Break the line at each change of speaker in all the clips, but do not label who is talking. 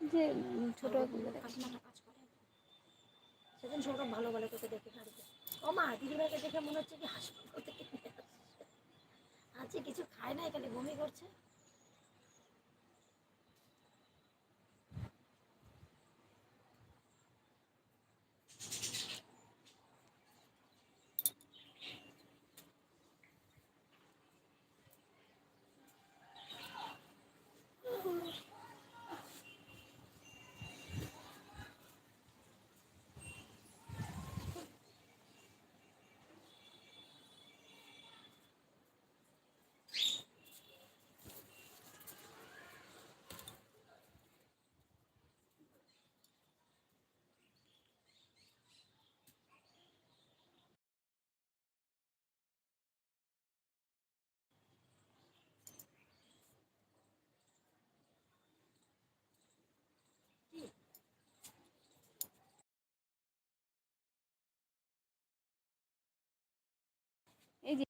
যে ছোট
সেদিন সৌরভ ভালো ভালো তোকে দেখে গাড়িতে ও মা, দিদিভাইকে দেখে মনে হচ্ছে কি হাসপাতাল থেকে। আছে কিছু খায় না এখানে বমি করছে।
এই যে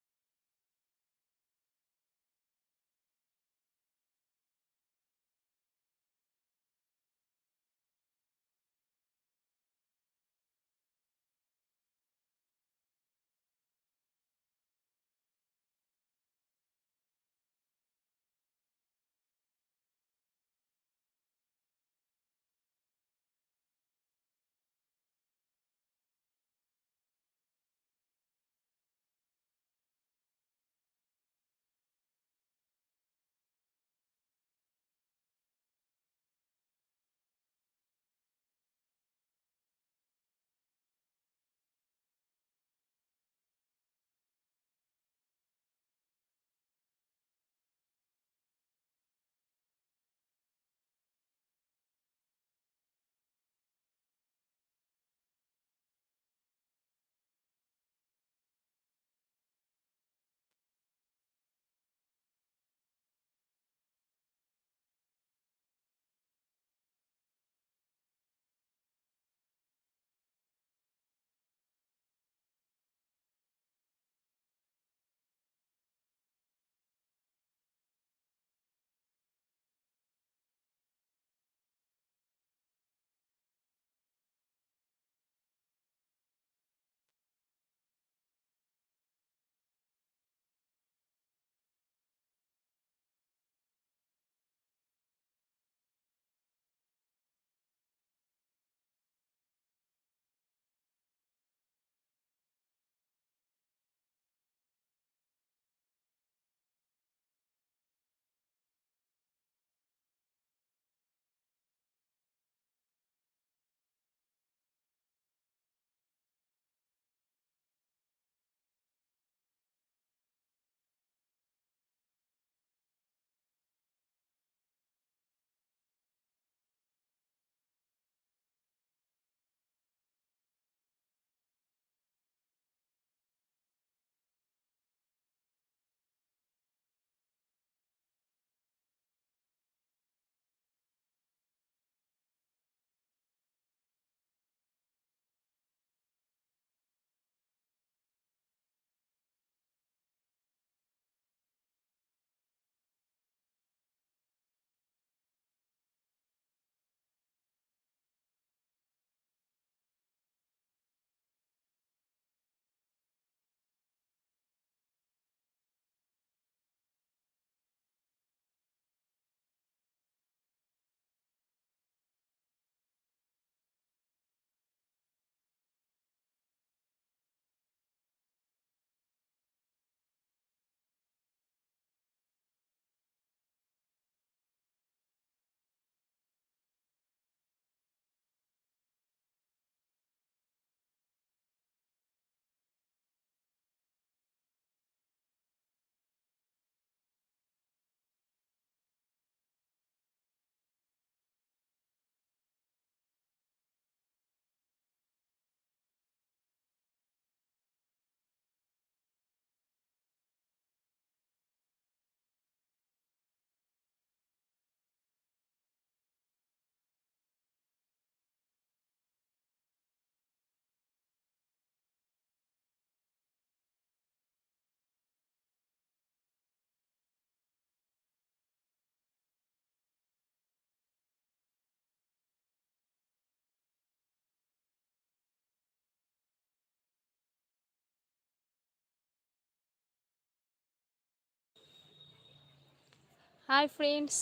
হাই ফ্রেন্ডস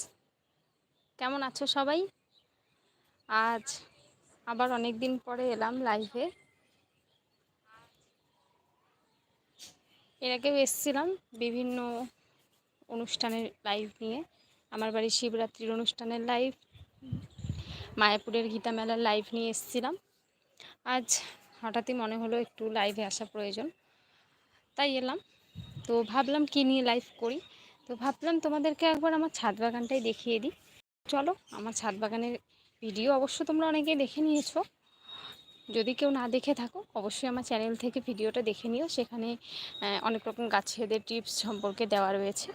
কেমন আছো সবাই? আজ আবার অনেক দিন পরে এলাম লাইভে এর আগেও এসেছিলাম বিভিন্ন অনুষ্ঠানের লাইভ নিয়ে। আমার বাড়ির শিবরাত্রির অনুষ্ঠানের লাইভ মায়াপুরের গীতা মেলার লাইভ নিয়ে এসেছিলাম। আজ হঠাৎই মনে হলো একটু লাইভে আসা প্রয়োজন। তাই এলাম। তো ভাবলাম কী নিয়ে লাইভ করি? তো ভাবলাম তোমাদেরকে একবার আমার ছাদ বাগানটাই দেখিয়ে দিই। চলো, আমার ছাদ বাগানের ভিডিও অবশ্য তোমরা অনেকেই দেখে নিয়েছো। যদি কেউ না দেখে থাকো, অবশ্যই আমার চ্যানেল থেকে ভিডিওটা দেখে নিও। সেখানে অনেক রকম গাছেদের টিপস সম্পর্কে দেওয়া রয়েছে।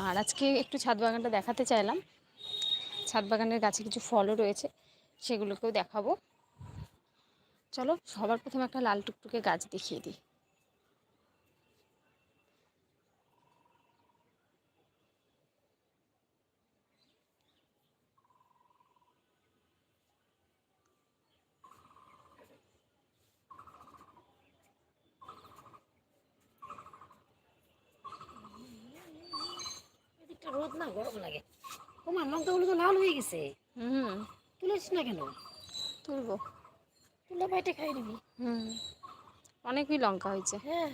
আর আজকে একটু ছাদ বাগানটা দেখাতে চাইলাম। ছাদ বাগানের গাছে কিছু ফলও রয়েছে, সেগুলোকেও দেখাবো। চলো, সবার প্রথমে একটা লাল টুকটুকে গাছ দেখিয়ে দিই
এদিকটা রোদ না গরম লাগে তোমার লঙ্কাগুলো তো লাল হয়ে গেছে?
হুম।
তুলেছিস না কেন?
তুলবো।
তুলে বাইটে খাই নিবি
হুম। অনেকই লঙ্কা হয়েছে।
হ্যাঁ।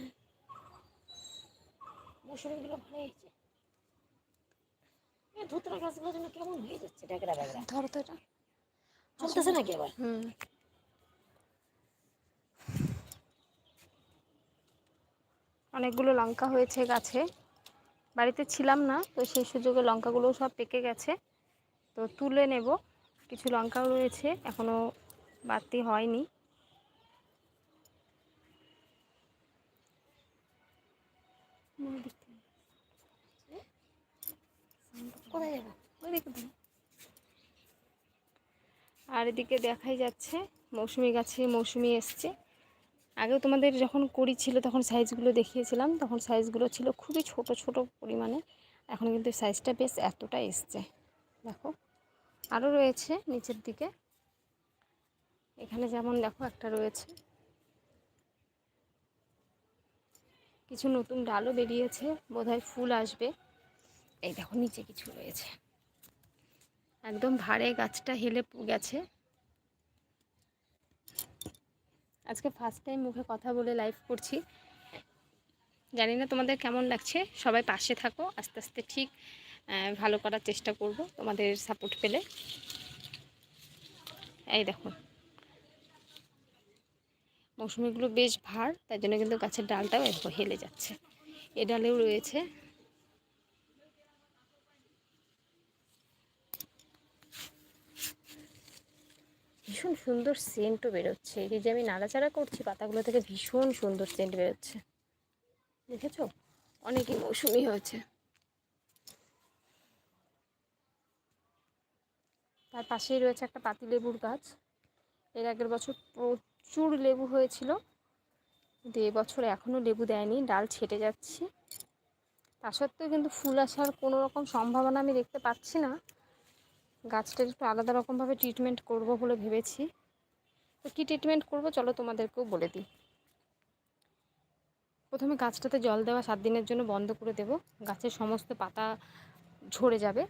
মৌসুমিগুলো ভালো হয়েছে। ধুতরা গাছগুলো যেন কেমন হয়ে যাচ্ছে ডেকরা ডেকরা
ধরো তো এটা।
চলতেছে নাকি আবার?
হুম। অনেকগুলো লঙ্কা হয়েছে গাছে। বাড়িতে ছিলাম না তো সেই সুযোগে লঙ্কাগুলোও সব পেকে গেছে। তো তুলে নেব। কিছু লঙ্কাও রয়েছে এখনও বাড়তি হয়নি। আর এদিকে দেখাই যাচ্ছে মৌসুমি গাছে মৌসুমি এসছে। আগেও তোমাদের যখন করি ছিল তখন সাইজগুলো দেখিয়েছিলাম তখন সাইজগুলো ছিল খুবই ছোট ছোট পরিমাণে। এখন কিন্তু সাইজটা বেশ এতটা এসছে। দেখো। আরও রয়েছে নিচের দিকে। এখানে যেমন দেখো একটা রয়েছে। কিছু নতুন ডালও বেরিয়েছে, বোধহয় ফুল আসবে। এই দেখো নিচে কিছু রয়েছে। একদম ভারে গাছটা হেলে গেছে। আজকে ফার্স্ট টাইম মুখে কথা বলে লাইভ করছি। জানি না তোমাদের কেমন লাগছে, সবাই পাশে থাকো, আস্তে আস্তে ঠিক ভালো করার চেষ্টা করব তোমাদের সাপোর্ট পেলে। এই দেখো। মৌসুমিগুলো বেশ ভার, তাই জন্য কিন্তু গাছের ডালটাও এরকম হেলে যাচ্ছে। এ ডালেও রয়েছে। ভীষণ সুন্দর সেন্টও বেরোচ্ছে। এই যে আমি নাড়াচাড়া করছি, পাতাগুলো থেকে ভীষণ সুন্দর সেন্ট বেরোচ্ছে। দেখেছ? অনেকই মৌসুমি হয়েছে। তার পাশেই রয়েছে একটা পাতিলেবুর গাছ। এর আগের বছর প্রচুর লেবু হয়েছিল। কিন্তু এবছর এখনও লেবু দেয়নি, ডাল ছেটে যাচ্ছি। তা সত্ত্বেও কিন্তু ফুল আসার কোনো রকম সম্ভাবনা আমি দেখতে পাচ্ছি না। গাছটার একটু আলাদা রকমভাবে ট্রিটমেন্ট করব বলে ভেবেছি। তো কী ট্রিটমেন্ট করব চলো তোমাদেরকেও বলে দিই। প্রথমে গাছটাতে জল দেওয়া সাত দিনের জন্য বন্ধ করে দেব। গাছের সমস্ত পাতা ঝরে যাবে।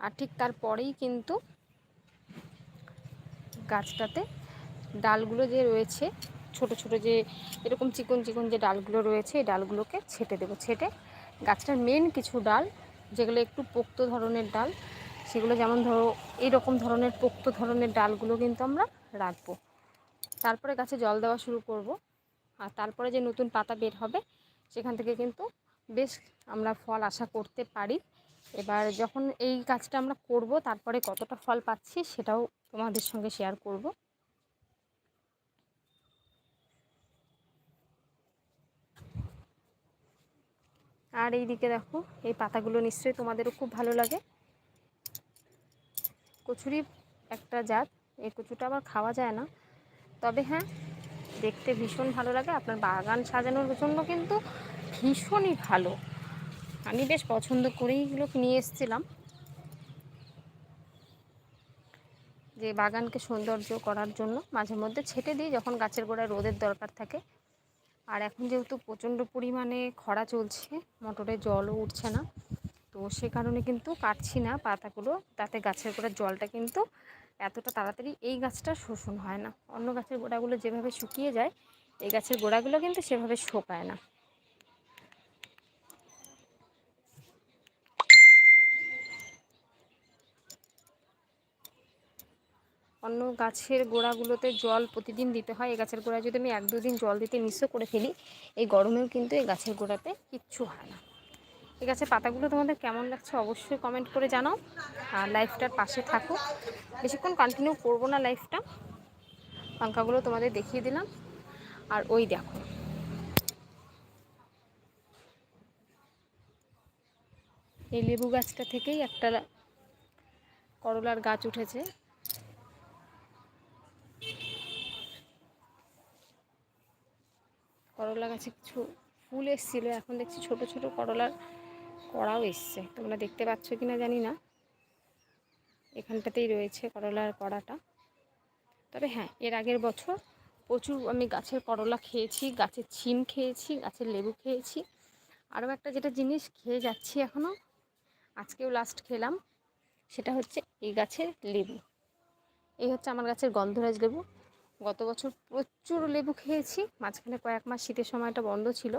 আর ঠিক তারপরেই কিন্তু গাছটাতে। ডালগুলো যে রয়েছে, ছোট ছোট যে এরকম চিকন চিকন যে ডালগুলো রয়েছে, এই ডালগুলোকে ছেটে দেবো। ছেটে গাছটার মেন কিছু ডাল, যেগুলো একটু পোক্ত ধরনের ডাল, সেগুলো যেমন ধরো এইরকম ধরনের পোক্ত ধরনের ডালগুলো কিন্তু আমরা রাখব। তারপরে গাছে জল দেওয়া শুরু করব। আর তারপরে যে নতুন পাতা বের হবে, সেখান থেকে কিন্তু বেশ আমরা ফল আশা করতে পারি। এবার যখন এই কাজটা আমরা করব, তারপরে কতটা ফল পাচ্ছি সেটাও তোমাদের সঙ্গে শেয়ার করব। আর এই দিকে দেখো, এই পাতাগুলো নিশ্চয়ই তোমাদেরও খুব ভালো লাগে। কচুরি একটা জাত, এই কচুটা আবার খাওয়া যায় না। তবে হ্যাঁ দেখতে ভীষণ ভালো লাগে। আপনার বাগান সাজানোর জন্য কিন্তু ভীষণই ভালো। আমি বেশ পছন্দ করেই এগুলো নিয়ে এসেছিলাম। যে বাগানকে সৌন্দর্য করার জন্য মাঝে মধ্যে ছেটে দিই যখন গাছের গোড়ায় রোদের দরকার থাকে। আর এখন যেহেতু প্রচণ্ড পরিমাণে খরা চলছে, মোটরে জলও উঠছে না, তো সে কারণে কিন্তু কাটছি না পাতাগুলো। তাতে গাছের গোড়ার জলটা কিন্তু এতটা তাড়াতাড়ি এই গাছটা শোষণ হয় না। অন্য গাছের গোড়াগুলো যেভাবে শুকিয়ে যায়, এই গাছের গোড়াগুলো কিন্তু সেভাবে শোকায় না। অন্য গাছের গোড়াগুলোতে জল প্রতিদিন দিতে হয়। এই গাছের গোড়ায় যদি আমি এক দুদিন জল দিতে মিশ্র করে ফেলি, এই গরমেও কিন্তু এই গাছের গোড়াতে কিচ্ছু হয় না। এই গাছের পাতাগুলো তোমাদের কেমন লাগছে অবশ্যই কমেন্ট করে জানাও। আর লাইফটার পাশে থাকো। বেশিক্ষণ কন্টিনিউ করব না লাইফটা পাঙ্খাগুলো তোমাদের দেখিয়ে দিলাম। আর ওই দেখো। এই লেবু গাছটা থেকেই একটা করলার গাছ উঠেছে। করলা গাছে কিছু ফুল এসেছিল, এখন দেখছি ছোট ছোট করলার কড়াও এসছে। তোমরা দেখতে পাচ্ছ কি না জানি না। এখানটাতেই রয়েছে করলার কড়াটা। তবে হ্যাঁ এর আগের বছর প্রচুর আমি গাছের করলা খেয়েছি, গাছের ছিম খেয়েছি, গাছের লেবু খেয়েছি। আরও একটা যেটা জিনিস খেয়ে যাচ্ছি এখনও আজকেও লাস্ট খেলাম, সেটা হচ্ছে এই গাছের লেবু। এই হচ্ছে আমার গাছের গন্ধরাজ লেবু। গত বছর প্রচুর লেবু খেয়েছি, মাঝখানে কয়েক মাস শীতের সময়টা বন্ধ ছিল।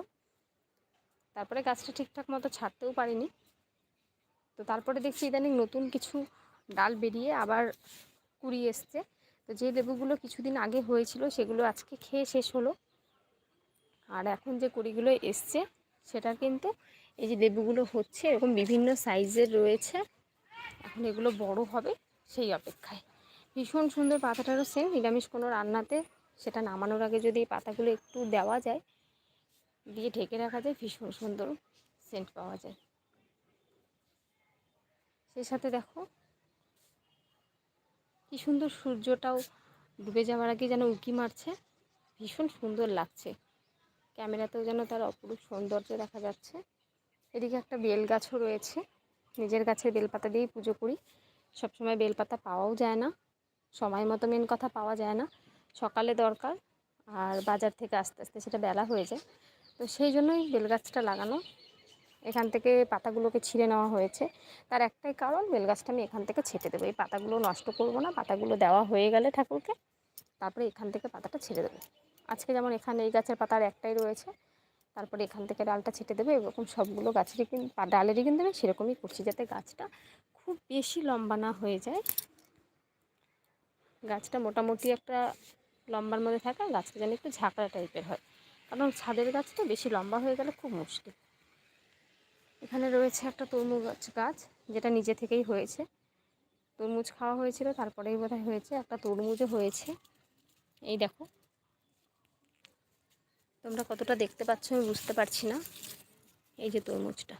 তারপরে গাছটা ঠিকঠাক মতো ছাড়তেও পারিনি। তো তারপরে দেখছি ইদানিং নতুন কিছু ডাল বেরিয়ে আবার কুড়ি এসছে। তো যে লেবুগুলো কিছুদিন আগে হয়েছিল, সেগুলো আজকে খেয়ে শেষ হলো। আর এখন যে কুড়িগুলো এসছে, সেটা কিন্তু এই যে লেবুগুলো হচ্ছে, এরকম বিভিন্ন সাইজের রয়েছে। এখন এগুলো বড় হবে সেই অপেক্ষায়। ভীষণ সুন্দর পাতাটারও সেম নিরামিষ কোনো রান্নাতে সেটা নামানোর আগে যদি পাতাগুলো একটু দেওয়া যায়, দিয়ে ঢেকে রাখা যায়, ভীষণ সুন্দর সেন্ট পাওয়া যায়। সেই সাথে দেখো, কি সুন্দর সূর্যটাও ডুবে যাওয়ার আগে যেন উঁকি মারছে, ভীষণ সুন্দর লাগছে। ক্যামেরাতেও যেন তার অপরূপ সৌন্দর্য দেখা যাচ্ছে। এদিকে একটা বেল গাছও রয়েছে, নিজের গাছের বেলপাতা দিয়েই পুজো করি। সবসময় বেলপাতা পাওয়াও যায় না। সময় মতো মেন কথা পাওয়া যায় না। সকালে দরকার আর বাজার থেকে আস্তে আস্তে সেটা বেলা হয়ে যায়। তো সেই জন্যই বেলগাছটা লাগানো। এখান থেকে পাতাগুলোকে ছিঁড়ে নেওয়া হয়েছে। তার একটাই কারণ, বেলগাছটা আমি এখান থেকে ছেটে দেবো। এই পাতাগুলো নষ্ট করব না, পাতাগুলো দেওয়া হয়ে গেলে ঠাকুরকে, তারপরে এখান থেকে পাতাটা ছেড়ে দেবো। আজকে যেমন এখানে এই গাছের পাতার একটাই রয়েছে, তারপরে এখান থেকে ডালটা ছেটে দেবো। এরকম সবগুলো গাছেরই কিন্তু ডালেরই কিন্তু আমি সেরকমই করছি যাতে গাছটা খুব বেশি লম্বা না হয়ে যায়। গাছটা মোটামুটি একটা লম্বার মধ্যে থাকে, গাছটা যেন একটু ঝাঁকড়া টাইপের হয়। কারণ ছাদের গাছটা বেশি লম্বা হয়ে গেলে খুব মুশকিল। এখানে রয়েছে একটা তরমুজ গাছ, যেটা নিজে থেকেই হয়েছে। তরমুজ খাওয়া হয়েছিল, তারপরেই বোধহয় হয়েছে। একটা তরমুজও হয়েছে। এই দেখো। তোমরা কতটা দেখতে পাচ্ছ আমি বুঝতে পারছি না। এই যে তরমুজটা।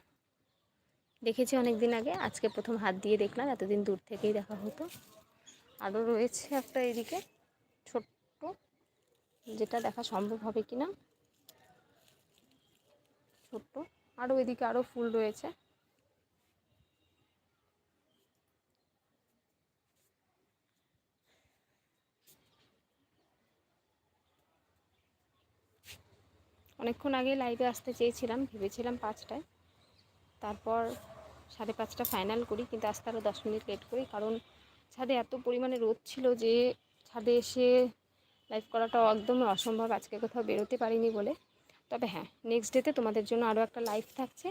দেখেছি অনেক দিন আগে, আজকে প্রথম হাত দিয়ে দেখলাম, এতদিন দূর থেকেই দেখা হতো। আরও রয়েছে একটা এদিকে ছোট্ট, যেটা দেখা সম্ভব হবে কি না ছোট্ট আরও এদিকে আরও ফুল রয়েছে। অনেকক্ষণ আগে লাইভে আসতে চেয়েছিলাম, ভেবেছিলাম পাঁচটায়। তারপর সাড়ে পাঁচটা ফাইনাল করি, কিন্তু আসতে আরও দশ মিনিট লেট করি, কারণ ছাদে এত পরিমাণে রোদ ছিল যে ছাদে এসে লাইভ করাটা একদমই অসম্ভব। আজকে কোথাও বেরোতে পারিনি বলে। তবে হ্যাঁ নেক্সট ডেতে তোমাদের জন্য আরও একটা লাইভ থাকছে।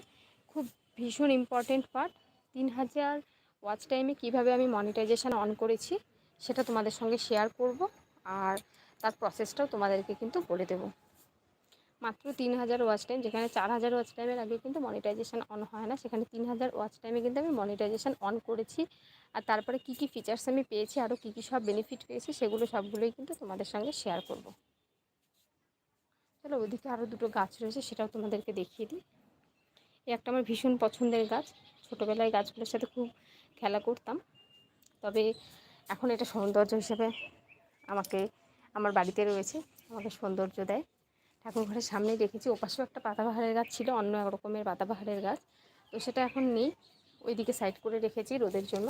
খুব ভীষণ ইম্পর্টেন্ট পার্ট তিন হাজার ওয়াচ টাইমে কীভাবে আমি মনিটাইজেশান অন করেছি, সেটা তোমাদের সঙ্গে শেয়ার করব। আর তার প্রসেসটাও তোমাদেরকে কিন্তু বলে দেবো। মাত্র তিন হাজার ওয়াচ টাইম যেখানে চার হাজার ওয়াচ টাইমের আগে কিন্তু মনিটাইজেশান অন হয় না। সেখানে তিন হাজার ওয়াচ টাইমে কিন্তু আমি মনিটাইজেশান অন করেছি। আর তারপরে কী কী ফিচার্স আমি পেয়েছি আরও কী কী সব বেনিফিট পেয়েছি, সেগুলো সবগুলোই কিন্তু তোমাদের সঙ্গে শেয়ার করব। চলো ওদিকে আরও দুটো গাছ রয়েছে, সেটাও তোমাদেরকে দেখিয়ে দিই। এই একটা আমার ভীষণ পছন্দের গাছ। ছোটোবেলায় গাছগুলোর সাথে খুব খেলা করতাম। তবে এখন এটা সৌন্দর্য হিসেবে আমাকে, আমার বাড়িতে রয়েছে, আমাকে সৌন্দর্য দেয়। ঠাকুর ঘরের সামনেই রেখেছি ওপাশেও একটা পাতাবাহারের গাছ ছিল, অন্য এক রকমের পাতাবাহারের গাছ। তো সেটা এখন নেই, ওইদিকে সাইড করে রেখেছি রোদের জন্য।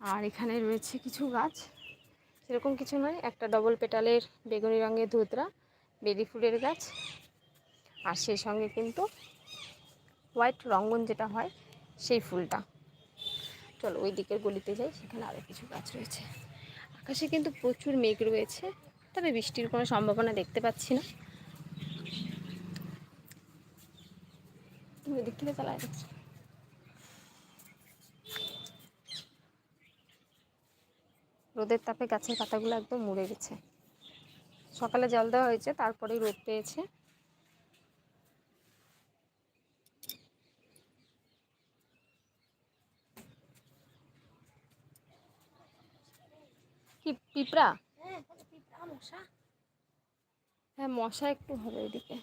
আর এখানে রয়েছে কিছু গাছ। সেরকম কিছু নয়, একটা ডবল পেটালের বেগুনি রঙের ধুতরা, বেলি ফুলের গাছ, আর সেই সঙ্গে কিন্তু হোয়াইট রঙ্গন যেটা হয়, সেই ফুলটা। চলো ওই দিকের গলিতে যাই, সেখানে আরও কিছু গাছ রয়েছে। আকাশে কিন্তু প্রচুর মেঘ রয়েছে। তবে বৃষ্টির কোনো সম্ভাবনা দেখতে পাচ্ছি না। থেকে রোদের তাপে গাছের পাতাগুলো একদম মরে গেছে। সকালে জল দেওয়া হয়েছে, তারপরেই রোদ পেয়েছে। কি,
পিঁপড়া? মশা?
হ্যাঁ মশা একটু হবে এদিকে